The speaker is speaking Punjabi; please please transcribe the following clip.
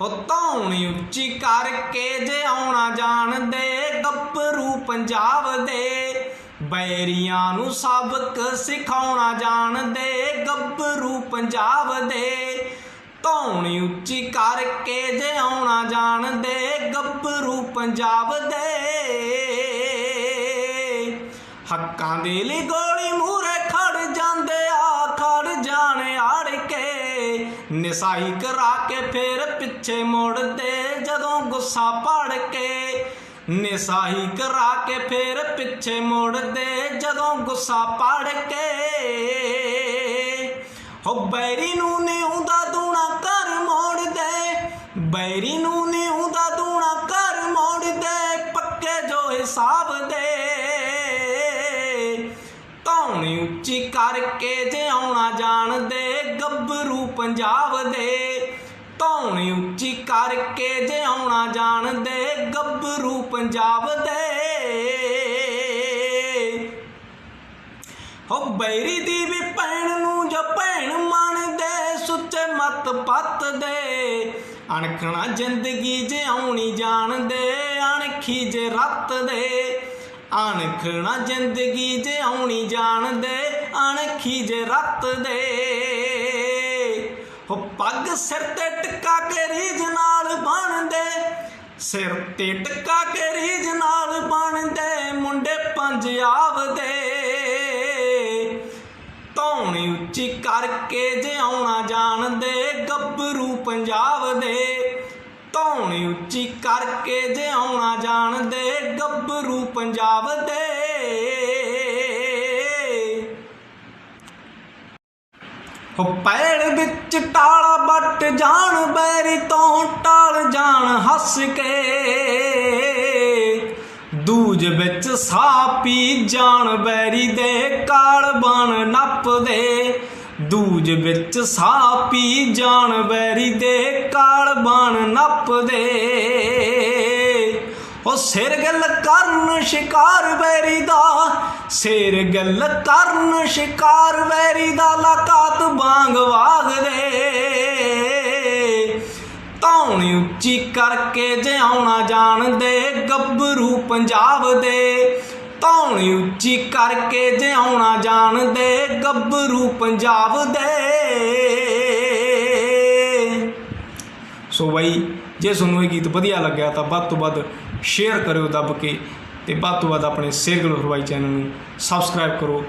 ਉਹ ਧੌਣੀ ਉੱਚੀ ਕਰਕੇ ਜੇ ਆਉਣਾ ਜਾਣਦੇ ਗੱਭਰੂ ਪੰਜਾਬ ਦੇ ਬੈਰੀਆਂ ਨੂੰ ਸਬਕ ਸਿਖਾਉਣਾ ਜਾਣਦੇ ਗੱਭਰੂ ਪੰਜਾਬ ਦੇ ਧੌਣੀ ਉੱਚੀ ਕਰਕੇ ਜੇ ਆਉਣਾ ਜਾਣਦੇ ਗੱਭਰੂ ਪੰਜਾਬ ਦੇ ਹੱਕਾਂ ਦੇ ਲਈ ਗੋਲੀ ਮੂਰੇ ਕੇ ਨਿਸਾਈ ਕਰਾ ਕੇ ਫੇਰ ਪਿੱਛੇ ਮੁੜਦੇ ਜਦੋਂ ਗੁੱਸਾ ਪੜ ਕੇ। ਨਿਸਾਈ ਕਰਾ ਕੇ ਫੇਰ ਪਿੱਛੇ ਮੁੜਦੇ ਜਦੋਂ ਗੁੱਸਾ ਪੜ ਕੇ। ਹੋ ਬੈਰੀ ਨੂੰ ਨਿਉਂਦਾ ਦੂਣਾ ਕਰ ਮੋੜਦੇ, ਬੈਰੀ ਨੂੰ ਨਿਉਂਦਾ ਦੂਣਾ ਕਰ ਮੋੜਦੇ, ਪੱਕੇ ਜੋ ਹਿਸਾਬ ਉੱਚੀ ਕਰਕੇ ਜੇ ਆਉਣਾ ਜਾਣਦੇ, ਗੱਭਰੂ ਪੰਜਾਬ ਦੇ। ਧੌਣੀ ਉੱਚੀ ਕਰਕੇ ਜੇ ਆਉਣਾ ਜਾਣਦੇ, ਗੱਭਰੂ ਪੰਜਾਬ ਦੇ। ਹੋ ਬੈਰੀ ਦੀ ਵੀ ਭੈਣ ਨੂੰ ਜੋ ਭੈਣ ਮੰਨਦੇ, ਸੁੱਚੇ ਮਤ ਪੱਤ ਦੇ। ਅਣਖਣਾ ਜ਼ਿੰਦਗੀ ਜੇ ਆਉਣੀ ਜਾਣਦੇ, ਅਣਖੀ ਜੇ ਰੱਤ ਦੇ। ਅਣਖਣਾ ਜ਼ਿੰਦਗੀ ਜੇ ਆਉਣੀ ਜਾਣਦੇ ਅਣਖੀ ਜੇ ਰੱਤ ਦੇ। ਹੋ ਪੱਗ ਸਿਰ ਤੇ ਟਿੱਕਾ ਕੇ ਰੀਝ ਨਾਲ ਬਣਦੇ, ਸਿਰ ਤੇ ਟਿੱਕਾ ਕੇ ਰੀਝ ਨਾਲ ਬਣਦੇ, ਮੁੰਡੇ ਪੰਜਾਬ ਦੇ ਧੌਣੀ ਉੱਚੀ ਕਰਕੇ ਜੇ ਆਉਣਾ ਜਾਣਦੇ ਗੱਭਰੂ ਪੰਜਾਬ ਦੇ। ਧੌਣੀ ਉੱਚੀ ਕਰਕੇ ਜੇ ਆਉਣਾ ਜਾਣ ਗੱਭਰੂ ਪੰਜਾਬ ਦੇ ਹੋ ਪੈੜ ਵਿੱਚ ਟਾਲਾ ਬੱਟ ਜਾਣ, ਬੈਰੀ ਤੋਂ ਟਾਲ ਜਾਣ, ਹੱਸ ਕੇ। ਦੂਜ ਵਿੱਚ ਸਾਹ ਪੀ ਜਾਣ, ਬੈਰੀ ਦੇ ਕਾਲ ਬਣ ਨੱਪਦੇ। ਦੂਜ ਵਿੱਚ ਸਾਹ ਪੀ ਜਾਣ, ਬੈਰੀ ਦੇ ਕਾਲ ਬਣ ਨੱਪਦੇ। ਉਹ ਸਿਰ ਗੱਲ ਕਰਨ ਸ਼ਿਕਾਰ ਵੈਰੀ ਦਾ, ਸਿਰ ਗੱਲ ਕਰਨ ਸ਼ਿਕਾਰ ਵੈਰੀ ਦਾ ਲਕਾਤ ਬਾਂਗ ਵਾਗਦੇ ਧੌਣੀ ਉੱਚੀ ਕਰਕੇ ਜੇ ਜਾਣਦੇ, ਗੱਭਰੂ ਪੰਜਾਬ ਦੇ। ਧੌਣੀ ਉੱਚੀ ਕਰਕੇ ਜੇ ਆਉਣਾ ਜਾਣਦੇ, ਗੱਭਰੂ ਪੰਜਾਬ ਦੇ। ਸੋ ਬਾਈ, ਜੇ ਤੁਹਾਨੂੰ ਇਹ ਗੀਤ ਵਧੀਆ ਲੱਗਿਆ ਤਾਂ ਵੱਧ ਤੋਂ ਵੱਧ ਸ਼ੇਅਰ ਕਰਿਓ ਦੱਬ ਕੇ ਤੇ ਵੱਧ ਤੋਂ ਵੱਧ ਆਪਣੇ ਸਿਰਗਲ ਹਰਵਾਈ ਚੈਨਲ ਨੂੰ ਸਬਸਕ੍ਰਾਈਬ ਕਰੋ